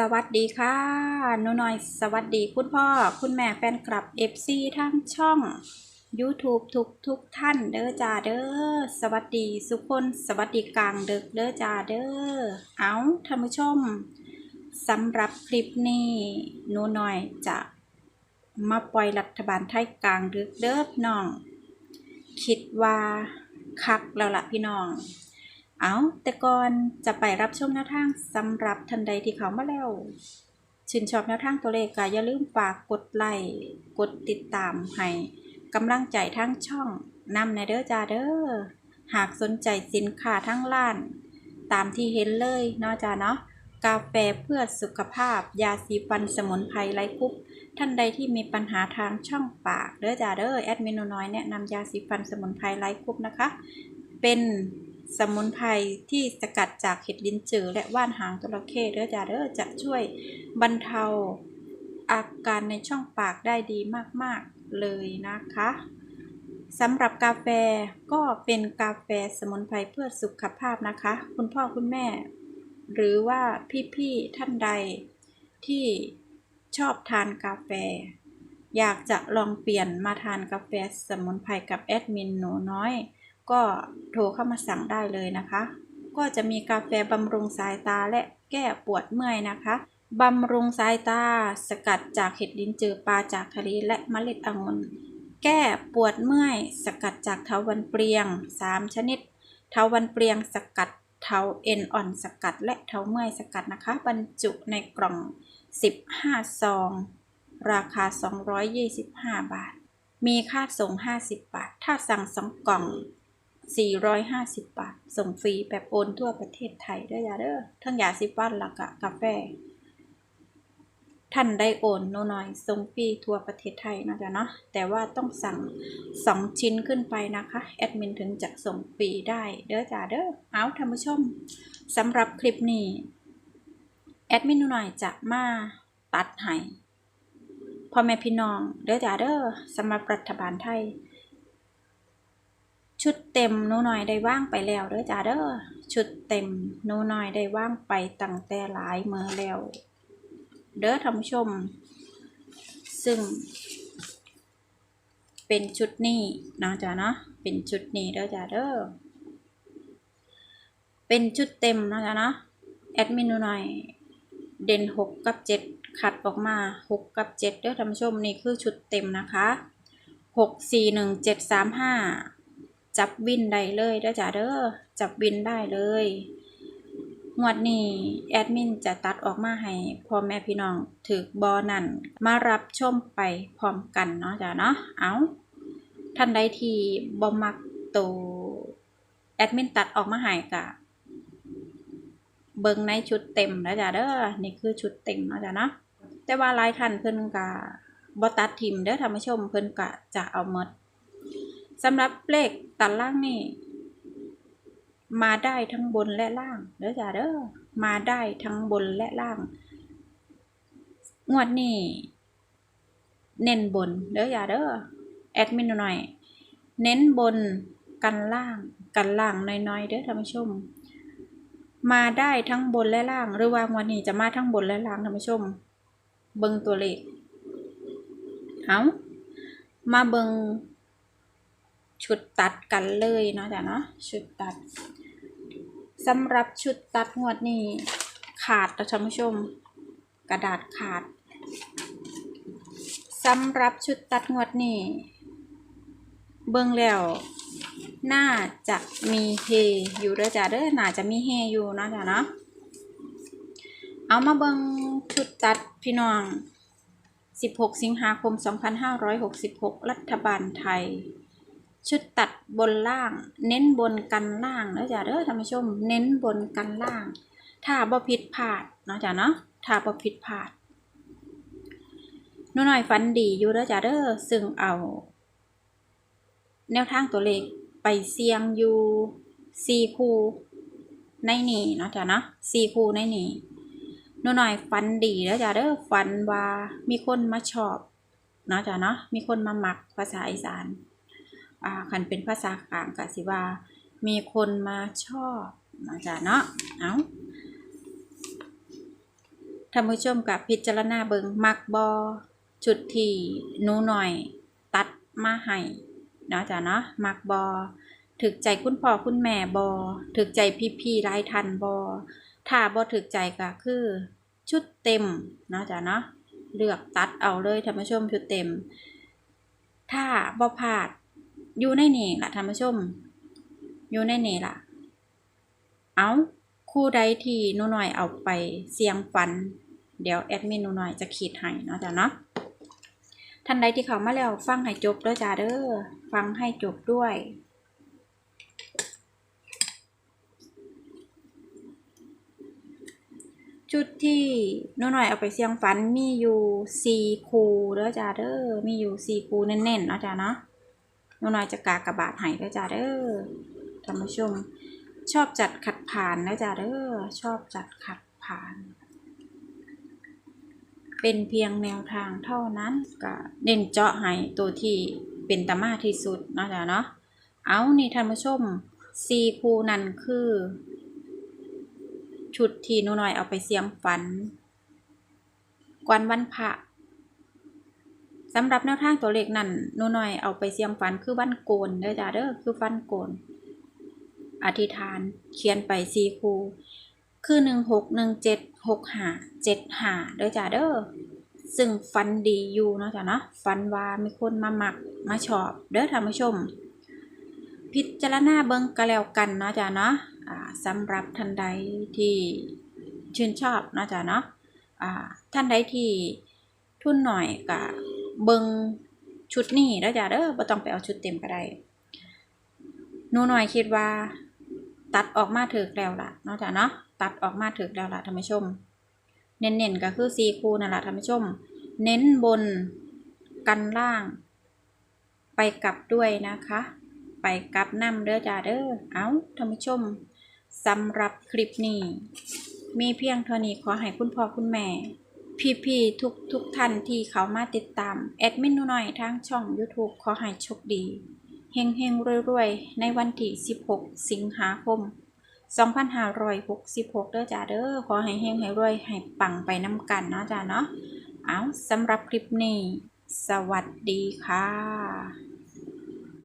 สวัสดีค่ะหนูน้อย สวัสดีคุณพ่อ คุณแม่แฟนคลับ FC ทั้งช่อง YouTube ทุกทุกท่านเด้อจ้าเด้อสวัสดีสุกคนสวัสดีกลางเด้อเด้อจ้าเด้อเอาท่านผู้ชมสำหรับคลิปนี้หนูน้อยจะมาปล่อยรัฐบาลไทยกลางดึกเด้อพี่น้อง คิดว่าคักแล้วล่ะพี่น้อง เอาแต่ก่อนจะไปรับชมแนวทางสำหรับทันใดที่เขามาแล้ว ชื่นชอบแนวทางตัวเลขก็อย่าลืมฝากกดไลค์กดติดตามให้กำลังใจทั้งช่องนำในเด้อจ้าเด้อหากสนใจสินค้าทั้งล้าน ตามที่เห็นเลยเนาะจ้าเนาะกาแฟเพื่อสุขภาพ ยาสีฟันสมุนไพรไร้คุปท่านใดที่มีปัญหาทางช่องปากเด้อจ้าเด้อแอดมินน้อยแนะนำยาสีฟันสมุนไพรไร้คุปนะคะ เป็น สมุนไพรที่สกัดจากเห็ดลิ้นจือและว่านหางจระเข้เด้อจ้าเด้อจะช่วยบรรเทาอาการในช่องปากได้ดีมากๆเลยนะคะสำหรับกาแฟก็เป็นกาแฟสมุนไพรเพื่อสุขภาพนะคะ คุณพ่อคุณแม่ หรือว่าพี่ๆท่านใดที่ชอบทานกาแฟ อยากจะลองเปลี่ยนมาทานกาแฟสมุนไพรกับแอดมินหนูน้อย ก็โทรเข้ามาสั่งได้เลยนะคะ ก็จะมีกาแฟบำรุงสายตาและแก้ปวดเมื่อยนะคะบำรุงสายตา สกัดจากเห็ดลินจือปลาจากทะเลและเมล็ดองุ่นแก้ปวดเมื่อย สกัดจากเถาวันเปรียง 3 ชนิดเถาวันเปรียงสกัดเถาเอ็นอ่อนสกัด และเถาเมื่อยสกัดนะคะ บรรจุในกล่อง 15 ซอง ราคา 225 บาท มีค่าส่ง 50 บาท ถ้าสั่ง 2 กล่อง 450 บาท ส่งฟรีแบบโอนทั่วประเทศไทยเด้อยาเด้อทั้งยาซิฟันแล้วก็กาแฟ ท่านได้โอนโนหน่อย ส่งฟรีทั่วประเทศไทยนะจ๊ะเนาะ แต่ว่าต้องสั่ง 2 ชิ้นขึ้นไปนะคะ แอดมินถึงจะส่งฟรีได้เด้อจ้าเด้อ เอาท่านผู้ชมสำหรับคลิปนี้ แอดมินหน่อยจะมาตัดให้พ่อแม่พี่น้องเด้อจ้าเด้อสำหรับรัฐบาลไทย ชุดเต็มหนูน้อยได้ว่างไปแล้วเด้อจ้าเด้อชุดเต็มหนูน้อยได้ว่างไปตั้งแต่หลายเมื่อแล้ว เด้อท่านผู้ชม ซึ่ง เป็นชุดนี้นะจ๊ะเนาะเป็นชุดนี้เด้อจ้าเด้อเป็นชุดเต็มนะจ๊ะเนาะแอดมินหนูน้อย เด่นหกกับเจ็ดขัดออกมาหกกับเจ็ดเด้อท่านผู้ชมนี่คือชุดเต็มนะคะหกสี่หนึ่งเจับวินได้เลยเด้อจ้าเด้อจับวินได้เลยงวดนี้แอดมินจะตัดออกมาให้พ่อแม่พี่น้องถือบอนั่นมารับชมไปพร้อมกันเนาะจ้าเนาะเอาท่านใดที่บ่มักตัวแอดมินตัดออกมาให้กะเบิงในชุดเต็มนะจ้าเด้อนี่คือชุดเต็มเนาะจ้าเนาะแต่ว่าลายท่านเพิ่นกะบ่ตัดทิมเด้อท่านผู้ชมเพิ่นกะจะเอาหมด สำหรับเลขตัดล่างนี่ มาได้ทั้งบนและล่างเด้อจ้าเด้อมาได้ทั้งบนและล่าง งวดนี้เน้นบนเด้อจ้าเด้อแอดมินหน่อย เน้นบนกันล่าง กันล่างน้อยๆเด้อท่านผู้ชม มาได้ทั้งบนและล่าง หรือว่างวันนี้จะมาทั้งบนและล่างท่านผู้ชม เบิ่งตัวเลขเอามาเบิ่ง ชุดตัดกันเลยเนาะจ้ะเนาะชุดตัดสำหรับชุดตัดงวดนี้ขาดนะท่านผู้ชม กระดาษขาดสำหรับชุดตัดงวดนี้เบิ่งแล้วน่าจะมีเฮอยู่เด้อจ้ะเด้อน่าจะมีเฮอยู่เนาะจ้ะเนาะเอามาเบิ่งชุดตัดพี่น้อง 16 สิงหาคม 2566 รัฐบาลไทย ชุดตัดบนล่าง เน้นบนกันล่างนะจ้ะเด้อท่านผู้ชม เน้นบนกันล่าง ถ้าบ่ผิดพลาดนะจ้ะเนาะถ้าบ่ผิดพลาดนูหน่อยฟันดีอยู่เด้อจ้ะเด้อซึ่งเอา แนวทางตัวเลขไปเสี่ยงอยู่สี่คู่ในนี่เนาะจ้ะเนาะสี่คู่ในนี่นูหน่อยฟันดีแล้วจ้ะเด้อฟันว่ามีคนมาชอบเนาะจ้ะเนาะมีคนมาหมักภาษาอีสาน อ่าคันเป็นภาษากลางก็สิว่า มีคนมาชอบนะจ๊ะเนาะเอาท่านผู้ชมกับพิจารณาเบิงมักบอชุดที่นูหน่อย ตัดมาให้เนาะจ้ะเนาะมักบอถึกใจคุณพ่อคุณแม่บอถึกใจพี่ๆหลายทันบอถ้าบอถึกใจก็คือ ชุดเต็มเนาะจ้ะเนาะเลือกตัดเอาเลยท่านผู้ชมชุดเต็ม ถ้าบอพลาด อยู่ในนี่ล่ะท่านผู้ชม อยู่ในนี่ล่ะ เอาคู่ใดที่นูหน่อยเอาไปเสียงฟัน เดี๋ยวแอดมินนูหน่อยจะขีดให้เนาะจ้ะเนาะท่านใดที่เขามาแล้วฟังให้จบด้อจ้าเด้อฟังให้จบด้วยจุดที่นูหน่อยเอาไปเสียงฟันมีอยู่สี่คูเด้อจ้าเด้อมีอยู่สี่คูแน่นๆเนาะจ้าเนาะ นูหน่อยจะกากระบาดให้เด้อจ้าเด้อท่านผู้ชม ชอบจัดขัดผ่านนะจ๊ะเด้อชอบจัดขัดผ่าน เป็นเพียงแนวทางเท่านั้นก็เน้นเจาะให้ตัวที่เป็นตามาที่สุดนะจ๊ะเนาะเอานี่ท่านผู้ชมซีคูนั่นคือ ชุดที่นูน้อยเอาไปเสียงฝัน กวนวันพระ สำหรับแนวทางตัวเลขนั่นหนูน้อยเอาไปเสียงฝันคือวันโกนเด้อจ้าเด้อคือฟันโกน อธิษฐานเขียนไปสี่คูคือหนึ่งหกหนึ่งเจ็ดหกหาเจ็ดหาเด้อจ้าเด้อซึ่งฟันดีอยู่เนาะจ้ะเนาะฟันว่ามีคนมาหมักมาชอบเด้อท่านผู้ชม พิจารณาเบิ่งก็แล้วกันเนาะจ้ะเนาะสำหรับท่านใดที่ชื่นชอบเนาะจ้ะเนาะท่านใดที่ทุนหน่อยก็ เบิ่งชุดนี้เด้อจ้ะเด้อบ่ต้องไปเอาชุดเต็มก็ได้หนูหน่อยคิดว่า ตัดออกมาถึกแล้วล่ะเนาะจ้ะเนาะตัดออกมาถึกแล้วล่ะท่านผู้ชม เน้นๆก็คือซีคูนั่นแหละท่านผู้ชม เน้นบนกันล่าง ไปกลับด้วยนะคะ ไปกลับน้ำเด้อจ้าเด้อเอาท่านผู้ชมสำหรับคลิปนี้ มีเพียงเท่านี้ขอให้คุณพ่อคุณแม่ พี่ๆทุกทุกท่านที่เขามาติดตาม แอดมินหนูหน่อยทางช่อง YouTube ขอให้โชคดีเฮงเฮงๆรวยๆ ในวันที่ 16 สิงหาคม 2566 เด้อจ้าเด้อขอให้เฮงให้รวย ให้ปังไปน้ำกันเนาะจ้าเนาะเอาสำหรับคลิปนี้ สวัสดีค่ะ